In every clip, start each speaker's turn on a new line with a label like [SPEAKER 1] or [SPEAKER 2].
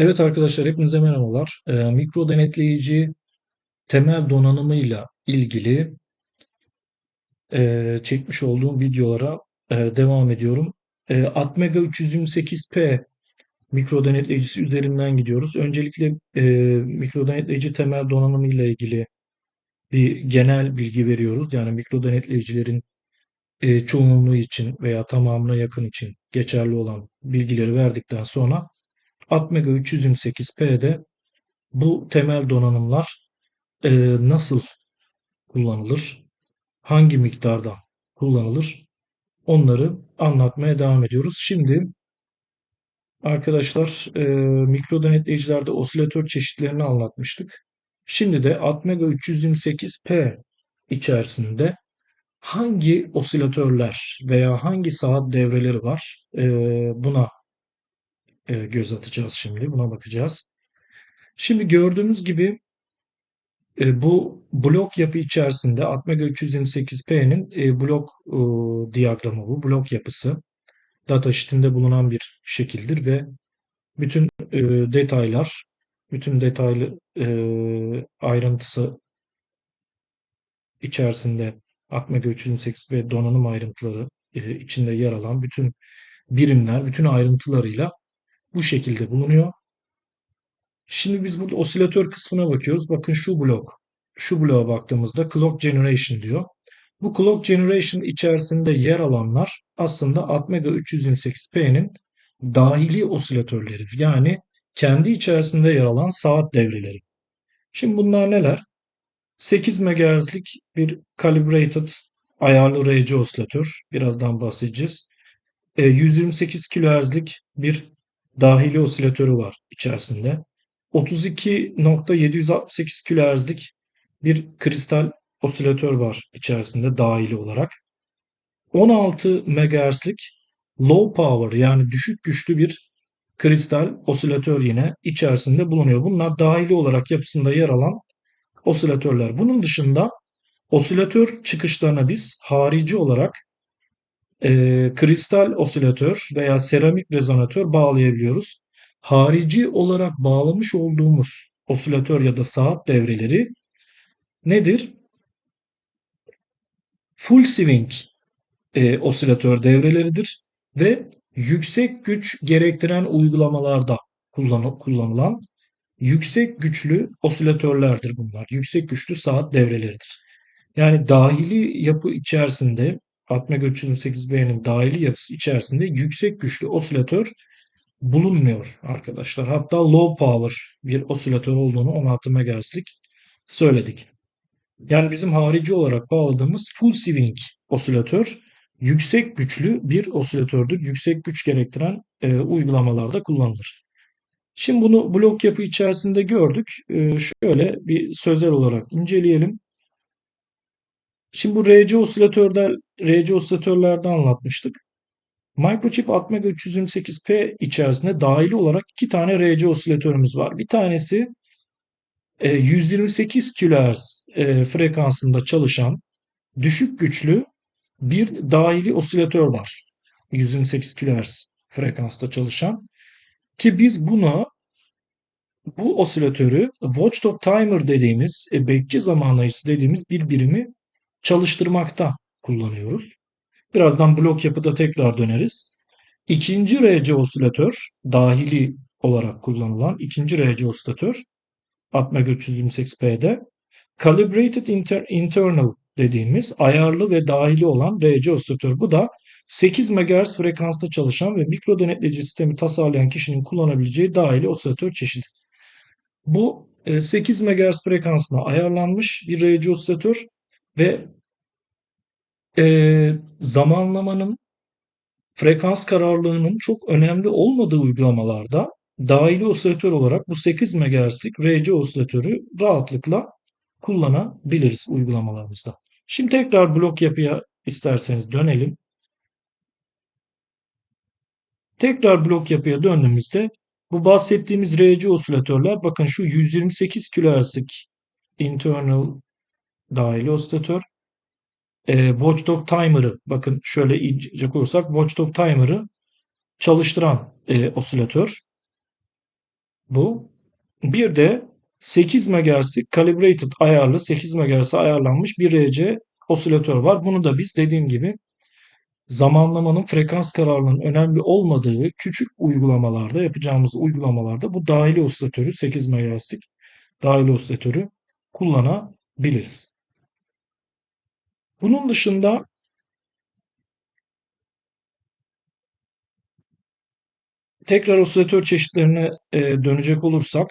[SPEAKER 1] Evet arkadaşlar hepinize merhabalar. Ee, mikro denetleyici temel donanımıyla ilgili e, çekmiş olduğum videolara e, devam ediyorum. E, Atmega 328P mikro denetleyicisi üzerinden gidiyoruz. Öncelikle e, mikro denetleyici temel donanımıyla ilgili bir genel bilgi veriyoruz. Yani mikro denetleyicilerin e, çoğunluğu için veya tamamına yakın için geçerli olan bilgileri verdikten sonra Atmega 328P'de bu temel donanımlar e, nasıl kullanılır, hangi miktarda kullanılır onları anlatmaya devam ediyoruz. Şimdi arkadaşlar e, mikro denetleyicilerde osilatör çeşitlerini anlatmıştık. Şimdi de Atmega 328P içerisinde hangi osilatörler veya hangi saat devreleri var e, buna e, göz atacağız şimdi, buna bakacağız. Şimdi gördüğümüz gibi E, bu blok yapı içerisinde Atmega 328P'nin e, blok e, diyagramı bu, blok yapısı. Datasheet'inde bulunan bir şekildir ve bütün e, detaylar, bütün detaylı ayrıntısı içerisinde Atmega 328P donanım ayrıntıları içinde yer alan bütün birimler, bütün ayrıntılarıyla bu şekilde bulunuyor. Şimdi biz burada osilatör kısmına bakıyoruz. Bakın şu blok. Şu bloğa baktığımızda clock generation diyor. Bu clock generation içerisinde yer alanlar aslında Atmega 328P'nin dahili osilatörleri. Yani kendi içerisinde yer alan saat devreleri. Şimdi bunlar neler? 8 MHz'lik bir calibrated ayarlı RC osilatör. Birazdan bahsedeceğiz. 128 e, kHz'lik bir dahili osilatörü var içerisinde. 32.768 kHz'lik bir kristal osilatör var içerisinde dahili olarak. 16 MHz'lik low power yani düşük güçlü bir kristal osilatör yine içerisinde bulunuyor. Bunlar dahili olarak yapısında yer alan osilatörler. Bunun dışında osilatör çıkışlarına biz harici olarak e, kristal osilatör veya seramik rezonatör bağlayabiliyoruz harici olarak bağlamış olduğumuz osilatör ya da saat devreleri nedir? Full swing e, osilatör devreleridir ve yüksek güç gerektiren uygulamalarda kullan kullanılan yüksek güçlü osilatörlerdir bunlar. Yüksek güçlü saat devreleridir. Yani dahili yapı içerisinde Atmega 328B'nin dahili yapısı içerisinde yüksek güçlü osilatör bulunmuyor arkadaşlar. Hatta low power bir osilatör olduğunu 16 MHz'lik söyledik. Yani bizim harici olarak bağladığımız full swing osilatör yüksek güçlü bir osilatördür. Yüksek güç gerektiren e, uygulamalarda kullanılır. Şimdi bunu blok yapı içerisinde gördük. E, şöyle bir sözel olarak inceleyelim. Şimdi bu RC osilatörler, RC osilatörlerde anlatmıştık. Microchip Atmega 328P içerisinde dahili olarak iki tane RC osilatörümüz var. Bir tanesi 128 e, kHz e, frekansında çalışan düşük güçlü bir dahili osilatör var. 128 kHz frekansta çalışan. Ki biz buna bu osilatörü watchdog timer dediğimiz e, bekçi zamanlayıcısı dediğimiz bir birimi çalıştırmakta kullanıyoruz. Birazdan blok yapıda tekrar döneriz. İkinci RC osilatör dahili olarak kullanılan ikinci RC osilatör Atmega 328P'de Calibrated inter Internal dediğimiz ayarlı ve dahili olan RC osilatör. Bu da 8 MHz frekansta çalışan ve mikro denetleyici sistemi tasarlayan kişinin kullanabileceği dahili osilatör çeşidi. Bu 8 e, MHz frekansına ayarlanmış bir RC osilatör ve e, zamanlamanın frekans kararlılığının çok önemli olmadığı uygulamalarda dahili osilatör olarak bu 8 MHz'lik RC osilatörü rahatlıkla kullanabiliriz uygulamalarımızda. Şimdi tekrar blok yapıya isterseniz dönelim. Tekrar blok yapıya döndüğümüzde bu bahsettiğimiz RC osilatörler bakın şu 128 kHz'lik internal dahili osilatör e, Watchdog Timer'ı bakın şöyle inecek olursak Watchdog Timer'ı çalıştıran e, osilatör. bu. Bir de 8 MHz'lik calibrated ayarlı 8 MHz'e ayarlanmış bir RC osilatör var. Bunu da biz dediğim gibi zamanlamanın frekans kararının önemli olmadığı küçük uygulamalarda yapacağımız uygulamalarda bu dahili osilatörü 8 MHz'lik dahili osilatörü kullanabiliriz. Bunun dışında tekrar osilatör çeşitlerine e, dönecek olursak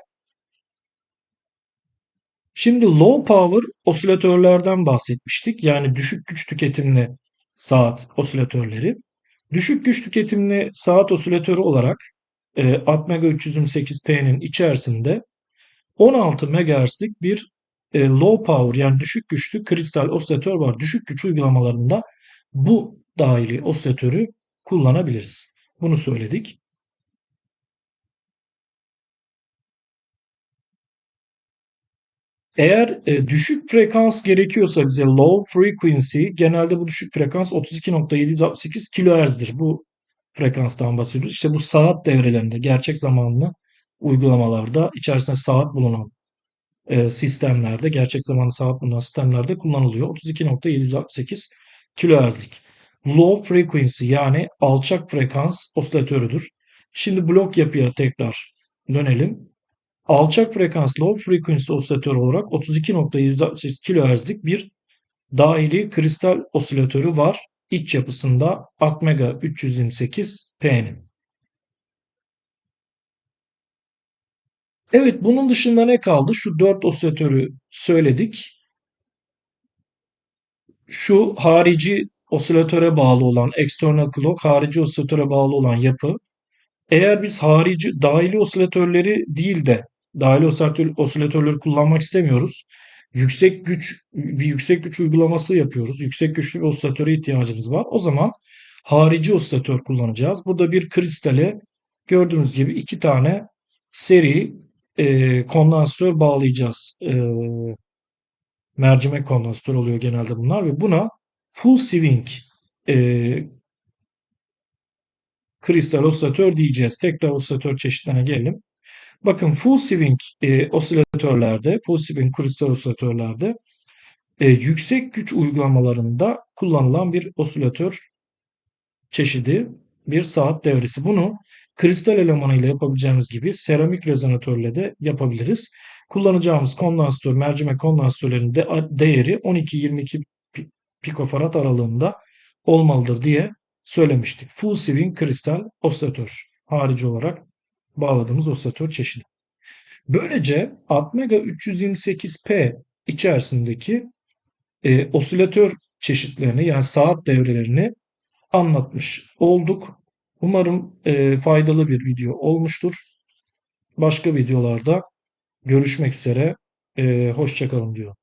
[SPEAKER 1] Şimdi low power osilatörlerden bahsetmiştik. Yani düşük güç tüketimli saat osilatörleri. Düşük güç tüketimli saat osilatörü olarak e, Atmega 328P'nin içerisinde 16 MHz'lik bir e, low power yani düşük güçlü kristal osilatör var. Düşük güç uygulamalarında bu dahili osilatörü kullanabiliriz. Bunu söyledik. Eğer e, düşük frekans gerekiyorsa bize low frequency genelde bu düşük frekans 32.768 kHz'dir. Bu frekanstan bahsediyoruz. İşte bu saat devrelerinde gerçek zamanlı uygulamalarda içerisinde saat bulunan e, sistemlerde gerçek zamanlı saat bulunan sistemlerde kullanılıyor. 32.768 kHz'lik. Low frequency yani alçak frekans osilatörüdür. Şimdi blok yapıya tekrar dönelim. Alçak frekans low frequency osilatör olarak 32.168 kHz'lik bir dahili kristal osilatörü var. İç yapısında Atmega 328P'nin. Evet bunun dışında ne kaldı? Şu 4 osilatörü söyledik. Şu harici osilatöre bağlı olan external clock harici osilatöre bağlı olan yapı. Eğer biz harici dahili osilatörleri değil de dahili osilatör, osilatörleri kullanmak istemiyoruz. Yüksek güç bir yüksek güç uygulaması yapıyoruz. Yüksek güçlü bir osilatöre ihtiyacımız var. O zaman harici osilatör kullanacağız. Burada bir kristale gördüğünüz gibi iki tane seri e, kondansatör bağlayacağız. E, mercimek kondansatör oluyor genelde bunlar ve buna full swing e, kristal osilatör diyeceğiz. Tekrar osilatör çeşitlerine gelelim. Bakın full swing e, osilatörlerde, full swing kristal osilatörlerde e, yüksek güç uygulamalarında kullanılan bir osilatör çeşidi, bir saat devresi. Bunu kristal elemanıyla yapabileceğimiz gibi seramik rezonatörle de yapabiliriz. Kullanacağımız kondansatör, mercimek kondansatörlerin de, değeri 12-22 pikofarad aralığında olmalıdır diye söylemiştik. Full swing kristal osilatör harici olarak bağladığımız osilatör çeşidi. Böylece Atmega 328P içerisindeki e, osilatör çeşitlerini yani saat devrelerini anlatmış olduk. Umarım e, faydalı bir video olmuştur. Başka videolarda görüşmek üzere. E, hoşçakalın diyor.